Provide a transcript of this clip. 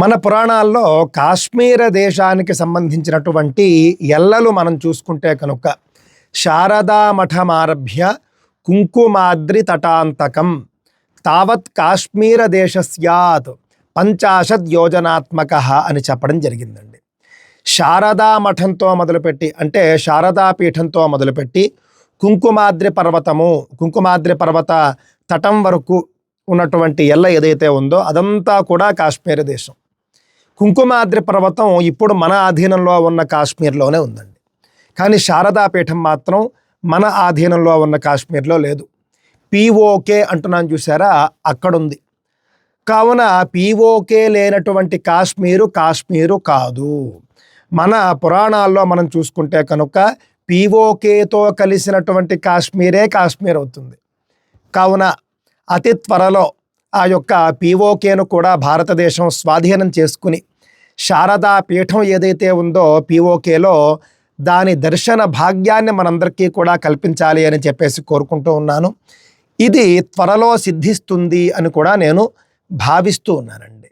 మన పురాణాల్లో కాశ్మీర దేశానికి సంబంధించినటువంటి ఎల్లలు మనం చూసుకుంటే కనుక శారదా మఠమారభ్య కుంకుమాద్రి తటాంతకం తావత్ కాశ్మీర దేశస్యాత్ పంచాశద్ యోజనాత్మక అని చెప్పడం జరిగిందండి. శారదా మఠంతో మొదలుపెట్టి అంటే శారదా పీఠంతో మొదలుపెట్టి కుంకుమాద్రి పర్వతము కుంకుమాద్రి పర్వత తటం వరకు ఉన్నటువంటి ఎల్ల ఏదైతే ఉందో అదంతా కూడా కాశ్మీర దేశం. కుంకుమాద్రి పర్వతం ఇప్పుడు మన ఆధీనంలో ఉన్న కాశ్మీర్లోనే ఉందండి. కానీ శారదా పీఠం మాత్రం మన ఆధీనంలో ఉన్న కాశ్మీర్లో లేదు. పిఓకే అంటున్నాను చూసారా అక్కడుంది. కావున పిఓకే లేనటువంటి కాశ్మీరు కాశ్మీరు కాదు. మన పురాణాల్లో మనం చూసుకుంటే కనుక పీఓకేతో కలిసినటువంటి కాశ్మీరే కాశ్మీర్ అవుతుంది. కావున అతి త్వరలో ఆ యొక్క పిఓకేను కూడా భారతదేశం స్వాధీనం చేసుకుని శారదా పీఠం ఏదైతే ఉందో పీఓకేలో దాని దర్శన భాగ్యాన్ని మనందరికీ కూడా కల్పించాలి అని చెప్పేసి కోరుకుంటూ ఉన్నాను. ఇది త్వరలో సిద్ధిస్తుంది అని కూడా నేను భావిస్తూ ఉన్నానండి.